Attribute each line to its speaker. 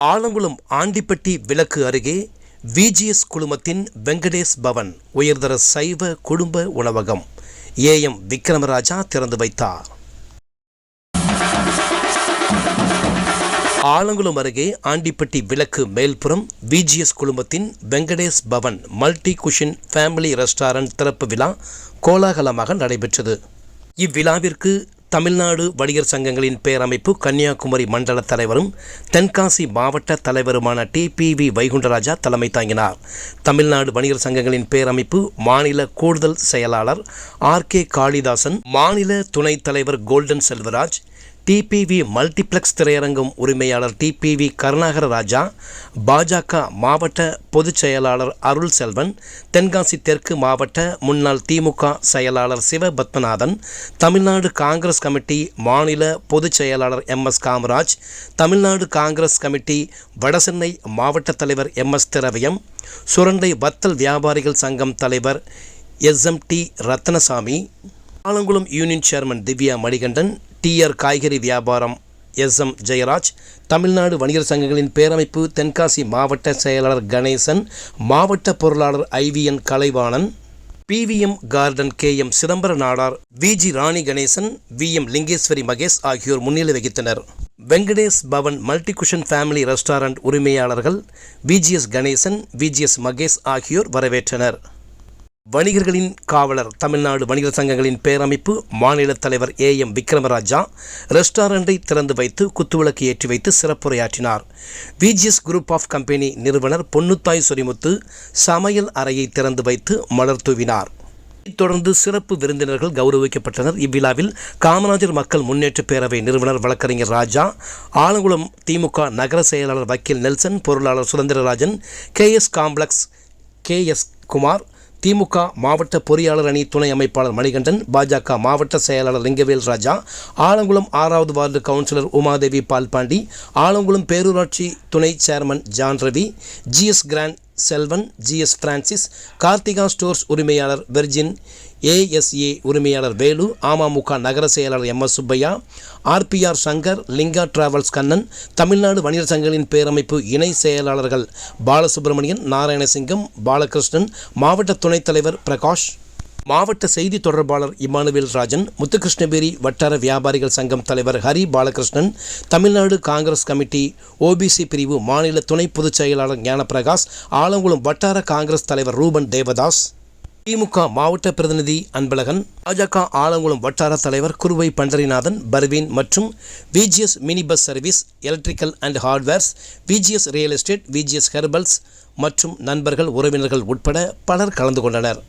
Speaker 1: ஆலங்குளம் ஆண்டிப்பட்டி விளக்கு அருகே விஜிஎஸ் குழுமத்தின் வெங்கடேஷ் பவன் உயர்தர சைவ குடும்ப உணவகம் ஏஎம் விக்ரமராஜா திறந்து வைத்தார். ஆலங்குளம் அருகே ஆண்டிப்பட்டி விளக்கு மேல்புறம் விஜிஎஸ் குழுமத்தின் Venkatesh Bhavan multi cuisine family restaurant திறப்பு விழா கோலாகலமாக நடைபெற்றது. இவ்விழாவிற்கு தமிழ்நாடு வணிகர் சங்கங்களின் பேரமைப்பு கன்னியாகுமரி மண்டல தலைவரும் தென்காசி மாவட்ட தலைவருமான டிபிவி வைகுண்டராஜா தலைமை தாங்கினார். தமிழ்நாடு வணிகர் சங்கங்களின் பேரமைப்பு மாநில கூடுதல் செயலாளர் ஆர் கே காளிதாசன் மாநில துணைத் தலைவர் கோல்டன் செல்வராஜ் டிபிவி மல்டிப்ளெக்ஸ் திரையரங்கம் உரிமையாளர் டிபிவி கருணாகர ராஜா பாஜக மாவட்ட பொதுச் செயலாளர் அருள் செல்வன் தென்காசி தெற்கு மாவட்ட முன்னாள் திமுக செயலாளர் சிவபத்மநாதன் தமிழ்நாடு காங்கிரஸ் கமிட்டி மாநில பொதுச் செயலாளர் M. S. Kamaraj Tamil Nadu Congress committee Vadachennai மாவட்ட தலைவர் எம். எஸ். திரவியம் சுரண்டை வத்தல் வியாபாரிகள் சங்கம் தலைவர் S. M. D. Ratnasamy Alangulam union chairman Divya Manikandan TR காய்கறி வியாபாரம் எஸ் எம் ஜெயராஜ் தமிழ்நாடு வணிகர் சங்கங்களின் பேரமைப்பு தென்காசி மாவட்ட செயலாளர் கணேசன் மாவட்ட பொருளாளர் IVN Kalaivanan PVM garden K M Chidambara Nadar Viji Rani Ganesan V M Lingeswari Mahesh ஆகியோர் முன்னிலை வகித்தனர். Venkatesh Bhavan multi cuisine family restaurant உரிமையாளர்கள் விஜிஎஸ் கணேசன் விஜிஎஸ் மகேஷ் ஆகியோர் வரவேற்றனர். வணிகர்களின் காவலர் தமிழ்நாடு வணிகர் சங்கங்களின் பேரமைப்பு மாநில தலைவர் ஏ எம் விக்ரமராஜா ரெஸ்டாரண்டை திறந்து வைத்து குத்துவிளக்கு ஏற்றி வைத்து சிறப்புரையாற்றினார். விஜிஎஸ் குரூப் ஆஃப் கம்பெனி நிறுவனர் பொன்னுத்தாய் சொரிமுத்து சமையல் அறையை திறந்து வைத்து மலர் தூவினார். தொடர்ந்து சிறப்பு விருந்தினர்கள் கௌரவிக்கப்பட்டனர். இவ்விழாவில் காமராஜர் மக்கள் முன்னேற்ற பேரவை நிறுவனர் வழக்கறிஞர் ராஜா ஆலங்குளம் திமுக நகர செயலாளர் வக்கீல் நெல்சன் பொருளாளர் Suthanthirarajan K S complex K S Kumar DMK மாவட்ட பொறியாளர் அணி துணை அமைப்பாளர் மணிகண்டன் பாஜக மாவட்ட செயலாளர் லிங்கவேல் ராஜா ஆலங்குளம் ஆறாவது வார்டு கவுன்சிலர் உமாதேவி பால்பாண்டி ஆலங்குளம் பேரூராட்சி துணை chairman John Ravi GS grand Selvan GS Francis Karthika stores உரிமையாளர் வெர்ஜின் ஏஎஸ்ஏ உரிமையாளர் வேலு அமமுக நகர செயலாளர் M S Subbiah RPR Shankar Linga travels Kannan Tamil Nadu வணிகர் சங்கங்களின் பேரமைப்பு இணை செயலாளர்கள் பாலசுப்ரமணியன் நாராயணசிங்கம் பாலகிருஷ்ணன் மாவட்ட துணைத் தலைவர் பிரகாஷ் மாவட்ட செய்தி தொடர்பாளர் இமானுவேல் ராஜன் முத்துகிருஷ்ணபேரி வட்டார வியாபாரிகள் சங்கம் தலைவர் ஹரி பாலகிருஷ்ணன் தமிழ்நாடு காங்கிரஸ் கமிட்டி ஓபிசி பிரிவு மாநில துணை பொதுச் செயலாளர் ஞானப்பிரகாஷ் ஆலங்குளம் வட்டார காங்கிரஸ் தலைவர் ரூபன் தேவதாஸ் திமுக மாவட்ட பிரதிநிதி அன்பழகன் பாஜக ஆலங்குளம் வட்டார தலைவர் குருவை பண்டரிநாதன் பர்வீன் மற்றும் VGS mini bus service electrical and hardwares VGS real estate VGS herbals மற்றும் நண்பர்கள் உறவினர்கள் உட்பட பலர் கலந்து கொண்டனர்.